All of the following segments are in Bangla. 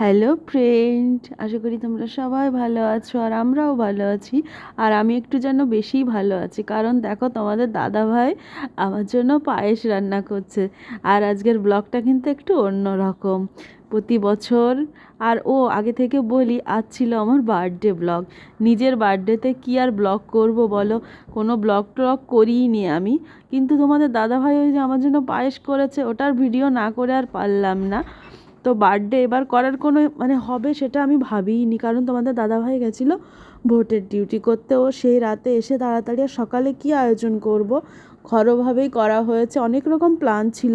হ্যালো ফ্রেন্ড আশা করি তোমরা সবাই ভালো আছো আর আমরাও ভালো আছি। আর আমি একটু যেন বেশিই ভালো আছি। কারণ দেখো, তোমাদের দাদা ভাই আমার জন্য পায়েস রান্না করছে। আর আজকের ব্লগটা কিন্তু একটু অন্য রকম। প্রতি বছর, আর ও আগে থেকে বলি, আজ ছিল আমার বার্থডে ব্লগ। নিজের বার্থডেতে কি আর ব্লগ করব বলো? কোনো ব্লগ ট্লগ করিই নি আমি। কিন্তু তোমাদের দাদা ভাই ওই যে আমার জন্য পায়েস করেছে, ওটার ভিডিও না করে আর পারলাম না। তো বার্থডে এবার করার কোনো মানে হবে সেটা আমি ভাবিইনি। কারণ তোমাদের দাদাভাই গেছিল ভোটের ডিউটি করতে। ও সেই রাতে এসে তাড়াতাড়ি আর সকালে কী আয়োজন করব? ঘরোভাবেই করা হয়েছে। অনেক রকম প্ল্যান ছিল,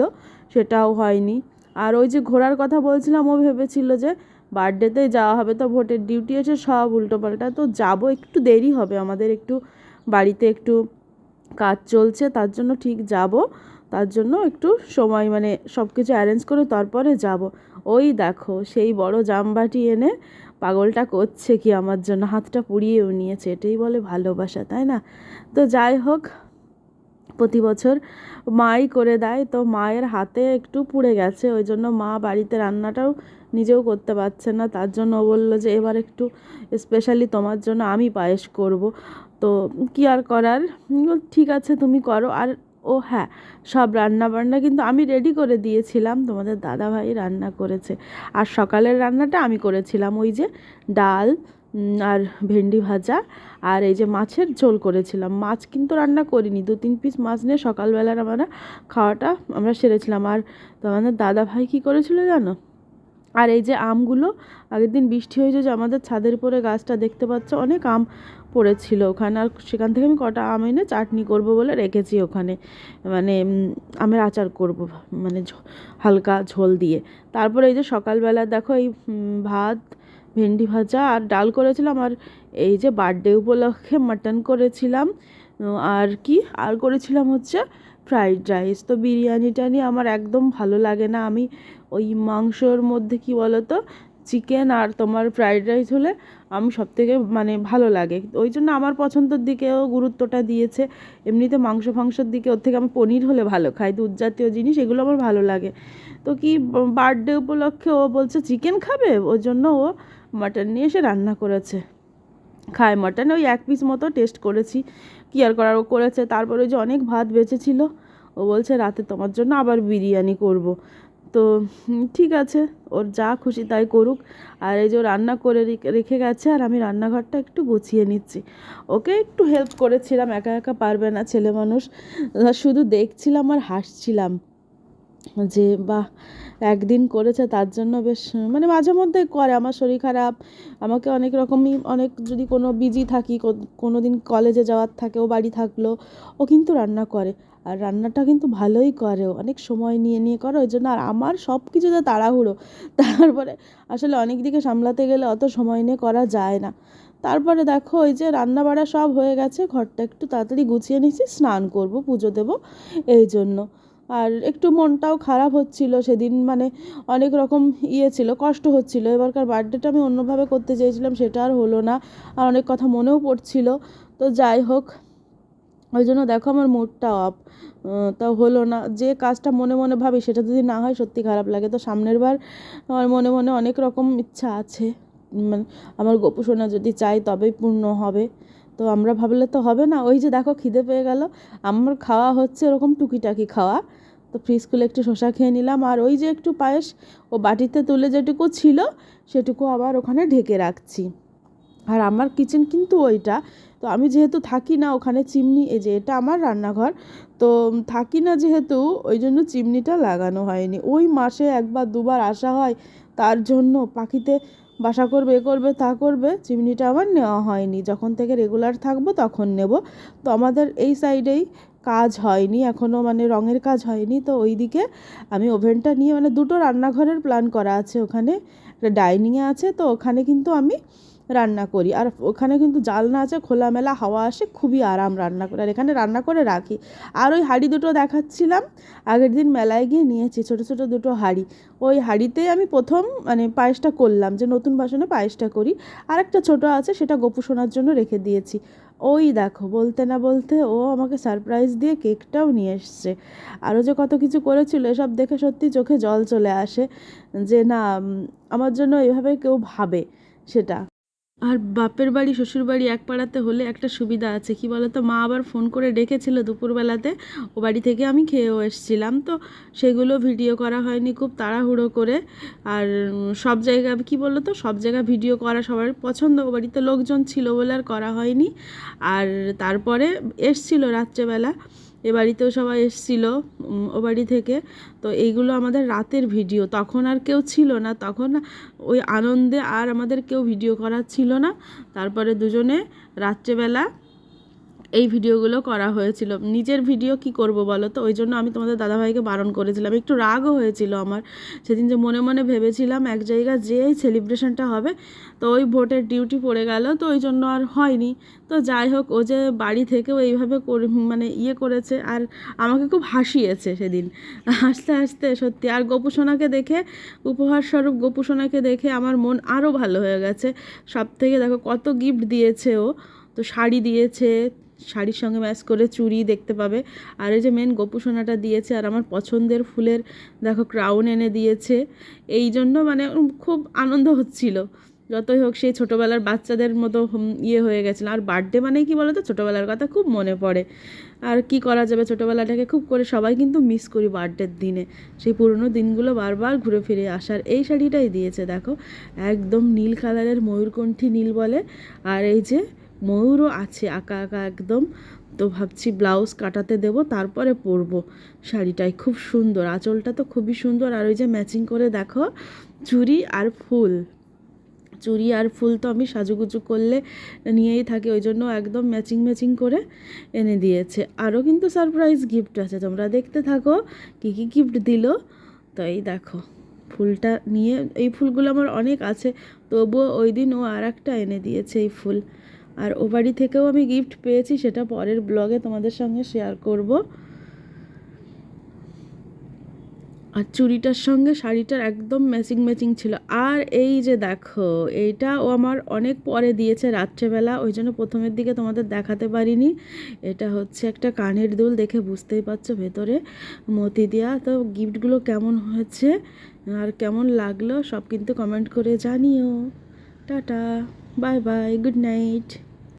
সেটাও হয়নি। আর ওই যে ঘোরার কথা বলছিলাম, ও ভেবেছিল যে বার্থডেতে যাওয়া হবে। তো ভোটের ডিউটি আছে সব উল্টোপাল্টা। তো যাব একটু দেরি হবে। আমাদের একটু বাড়িতে একটু কাজ চলছে, তার জন্য ঠিক যাব। তার জন্য একটু সময় মানে সব কিছু অ্যারেঞ্জ করে তারপরে যাব। ওই দেখো, সেই বড় জামবাটি এনে পাগলটা করছে কি আমার জন্য, হাতটা পুড়িয়েও নিয়েছে, এটাই বলে ভালোবাসা, তাই না? তো যাই হোক, প্রতি বছর মাই করে দেয়, তো মায়ের হাতে একটু পুড়ে গেছে, ওই জন্য মা বাড়িতে রান্নাটাও নিজেও করতে পারছে না, তার জন্য বলল যে এবার একটু স্পেশালি তোমার জন্য আমি পায়েস করব। তো কী আর করার? ঠিক আছে, তুমি করো, আর ও হ্যাঁ সব রান্না বান্না কিন্তু আমি রেডি করে দিয়েছিলাম। তোমাদের দাদাভাই রান্না করেছে। আর সকালের রান্নাটা আমি করেছিলাম। ওই যে ডাল আর ভেন্ডি ভাজা, আর এই যে মাছের ঝোল করেছিলাম। মাছ কিন্তু রান্না করিনি। দু তিন পিস মাছ নিয়ে সকালবেলার আমরা খাওয়াটা আমরা সেরেছিলাম। আর তোমাদের দাদা ভাই কী করেছিল জানো? আর এই যে আমগুলো, আগের দিন বৃষ্টি হয়েছে যে আমাদের ছাদের উপরে গাছটা দেখতে পাচ্ছ, অনেক আম পড়েছিল ওখানে। আর সেখান থেকে আমি কটা আম এনে চাটনি করব বলে রেখেছি ওখানে। মানে আমের আচার করব মানে হালকা ঝোল দিয়ে। তারপরে এই যে সকালবেলা দেখো এই ভাত, ভেন্ডি ভাজা আর ডাল করেছিলাম আর এই যে বার্থডে উপলক্ষে মাটন করেছিলাম। আর কি? আর করেছিলাম হচ্ছে ফ্রাইড রাইস তো বিরিয়ানি টানি আমার একদম ভালো লাগে না। আমি ওই মাংসর মধ্যে কি বলো তো চিকেন আর তোমার ফ্রাইড রাইস হলে আমি সব থেকে মানে ভালো লাগে। ওই জন্য আমার পছন্দের দিকেও গুরুত্বটা দিয়েছে। এমনিতে মাংস ফাংসর দিকে ওর থেকে আমি পনির হলে ভালো খাই। দুধ জাতীয় জিনিস, এগুলো আমার ভালো লাগে। তো কি বার্থডে উপলক্ষে ও বলছে চিকেন খাবে? ওর জন্য ও মাটন নিয়ে এসে রান্না করেছে। খায় মাটন ওই এক পিস মতো টেস্ট করেছি। কী আর করার করেছে। তারপরে ওই যে অনেক ভাত বেঁচেছিল। ও বলছে, রাতে তোমার জন্য আবার বিরিয়ানি করব। তো ঠিক আছে। ওর যা খুশি তাই করুক। আর এই যে রান্না করে রেখে গেছে, আর আমি রান্নাঘরটা একটু গুছিয়ে নিচ্ছি। ওকে একটু হেল্প করেছিলাম, একা একা পারবে না ছেলে মানুষ। শুধু দেখছিলাম আর হাসছিলাম। যে, বাহ, একদিন করেছে তার জন্য বেশ মানে মাঝে মধ্যে করে, আমার শরীর খারাপ, আমাকে অনেক রকমই, অনেক যদি কোনো বিজি থাকি কোনো দিন কলেজে যাওয়ার থাকে, ও বাড়ি থাকল, ও কিন্তু রান্না করে। আর রান্নাটা কিন্তু ভালোই করে অনেক সময় নিয়ে নিয়ে করে, ওই জন্য আর আমার সব কিছুতে তাড়াহুড়ো। তারপরে আসলে অনেক দিকে সামলাতে গেলে অত সময় নিয়ে করা যায় না। তারপরে দেখো, ওই যে রান্না বাড়া সব হয়ে গেছে, ঘরটা একটু তাড়াতাড়ি গুছিয়ে নিয়েছি, স্নান করব, পুজো দেবো, এই জন্য। আর একটু মনটাও খারাপ হচ্ছিল সেদিন মানে অনেক রকম ইয়ে ছিল, কষ্ট হচ্ছিল। এবারকার বার্থডেটা আমি অন্যভাবে করতে চেয়েছিলাম, সেটা আর হলো না। আর অনেক কথা মনেও পড়ছিল। তো যাই হোক, ওই জন্য দেখো আমার মুডটা অফ তা হলো না, যে কাজটা মনে মনে ভাবি সেটা যদি না হয় সত্যি খারাপ লাগে। তো সামনের বার আমার মনে মনে অনেক রকম ইচ্ছা আছে। মানে আমার গোপু যদি চাই তবেই পূর্ণ হবে। তো আমরা ভাবলে তো হবে না। ওই যে দেখো খিদে পেয়ে গেল। আমার খাওয়া হচ্ছে ওরকম টুকিটাকি খাওয়া। তো ফ্রিজ খুলে একটু শশা খেয়ে নিলাম। আর ওই যে একটু পায়েস ও বাটিতে তুলে যেটুকু ছিল, সেটুকু আবার ওখানে ঢেকে রাখছি। আর আমার কিচেন কিন্তু ওইটা। তো আমি যেহেতু থাকি না ওখানে চিমনি, এই যে এটা আমার রান্নাঘর। তো থাকি না যেহেতু, ওই জন্য চিমনিটা লাগানো হয়নি। ওই মাসে একবার দুবার আসা হয়, তার জন্য পাখিতে বাসা করবে, এ করবে, তা করবে, চিমনিটা আমার নেওয়া হয়নি। যখন থেকে রেগুলার থাকব তখন নেব। তো আমাদের এই সাইডেই কাজ হয়নি এখনও মানে রঙের কাজ হয়নি। তো ওই দিকে আমি ওভেনটা নিয়ে মানে দুটো রান্নাঘরের প্ল্যান করা আছে ওখানে। ডাইনিংয়ে আছে, তো ওখানে কিন্তু আমি রান্না করি। আর ওখানে কিন্তু জালনা আছে, খোলামেলা হাওয়া আসে, খুবই আরাম রান্না করে। আর এখানে রান্না করে রাখি। আর ওই হাঁড়ি দুটো দেখাচ্ছিলাম, আগের দিন মেলায় গিয়ে নিয়েছি, ছোটো ছোটো দুটো হাঁড়ি। ওই হাঁড়িতেই আমি প্রথম মানে পায়েসটা করলাম, যে নতুন বাসনে পায়েসটা করি। আর একটা ছোটো আছে, সেটা গোপু শোনার জন্য রেখে দিয়েছি। ওই দেখো, বলতে না বলতে ও আমাকে সারপ্রাইজ দিয়ে কেকটাও নিয়ে এসছে। আরও যে কত কিছু করেছিল, এসব দেখে সত্যি চোখে জল চলে আসে, যে না আমার জন্য এভাবে কেউ ভাবে সেটা। আর বাপের বাড়ি, শ্বশুর বাড়ি এক পাড়াতে হলে একটা সুবিধা আছে। কি বলতো? মা আবার ফোন করে ডেকেছিল দুপুরবেলাতে। ও বাড়ি থেকে আমি খেয়েও এসেছিলাম। তো সেগুলো ভিডিও করা হয়নি খুব তাড়াহুড়ো করে। আর সব জায়গা, কি বলল তো সব জায়গা ভিডিও করা সবার পছন্দ। ও বাড়িতে লোকজন ছিল বলে আর করা হয়নি। আর তারপরে এসছিল রাত্রেবেলা। এ বাড়িতেও সবাই এসছিল ও বাড়ি থেকে। তো এইগুলো আমাদের রাতের ভিডিও। তখন আর কেউ ছিল না। তখন ওই আনন্দে আর আমাদের কেউ ভিডিও করার ছিল না। তারপরে দুজনে রাত্রেবেলা এই ভিডিওগুলো করা হয়েছিল। নিজের ভিডিও কি করব বলো তো? ওই জন্য আমি তোমাদের দাদাভাইকে বারণ করেছিলাম। একটু রাগও হয়েছিল আমার। সেদিন যে মনে মনে ভেবেছিলাম এক জায়গা যে এই সেলিব্রেশনটা হবে, তো ওই ভোটের ডিউটি পড়ে গেল, তো ওই জন্য আর হয়নি। তো যাই হোক, ও যে বাড়ি থেকেও এইভাবে মানে ইয়ে করেছে আর আমাকে খুব হাসিয়েছে সেদিন। হাসতে হাসতে সত্যি, আর গোপুসোনাকে দেখে, উপহার স্বরূপ গোপুসোনাকে দেখে আমার মন আরও ভালো হয়ে গেছে। সব থেকে দেখো কত গিফট দিয়েছে ও। তো শাড়ি দিয়েছে শাড়ির সঙ্গে ম্যাচ করে চুড়ি দেখতে পাবে। আর এই যে মেন গোপুসোনাটা দিয়েছে, আর আমার পছন্দের ফুলের, দেখো ক্রাউন এনে দিয়েছে। এই জন্য মানে খুব আনন্দ হচ্ছিল। যতই হোক সেই ছোটোবেলার বাচ্চাদের মতো ইয়ে হয়ে গেছিল। আর বার্থডে মানে কি বলো তো ছোটোবেলার কথা খুব মনে পড়ে। আর কি করা যাবে ছোটোবেলাটাকে? খুব করে সবাই কিন্তু মিস করি বার্থডের দিনে। সেই পুরনো দিনগুলো বারবার ঘুরে ফিরে আসার এই শাড়িটাই দিয়েছে, দেখো। একদম নীল কালারের ময়ূরকণ্ঠী নীল বলে। আর এই যে ময়ূরও আছে আঁকা আঁকা একদম। তো ভাবছি ব্লাউজ কাটাতে দেবো, তারপরে পরবো। শাড়িটাই খুব সুন্দর, আঁচলটা তো খুবই সুন্দর। আর ওই যে ম্যাচিং করে দেখো, চুড়ি আর ফুল। চুড়ি আর ফুল তো আমি সাজুগুজু করলে নিয়েই থাকি, ওই জন্য একদম ম্যাচিং ম্যাচিং করে এনে দিয়েছে। আরও কিন্তু সারপ্রাইজ গিফট আছে, তোমরা দেখতে থাকো কী কী গিফট দিল। তো এই দেখো, ফুলটা নিয়ে, এই ফুলগুলো আমার অনেক আছে, তবুও ওই দিন ও আর একটা এনে দিয়েছে এই ফুল। আর ও বাড়ি থেকেও আমি গিফট পেয়েছি, সেটা পরের ব্লগে তোমাদের সঙ্গে শেয়ার করব। আর চুড়িটার সঙ্গে শাড়িটার একদম ম্যাচিং ম্যাচিং ছিল। আর এই যে দেখো এইটা ও আমার অনেক পরে দিয়েছে রাত্রেবেলা, ওই জন্য প্রথমের দিকে তোমাদের দেখাতে পারিনি। এটা হচ্ছে একটা কানের দুল, দেখে বুঝতেই পারছ ভেতরে মতি দেওয়া তো গিফটগুলো কেমন হয়েছে আর কেমন লাগল সব কিন্তু কমেন্ট করে জানিও। Tata bye bye good night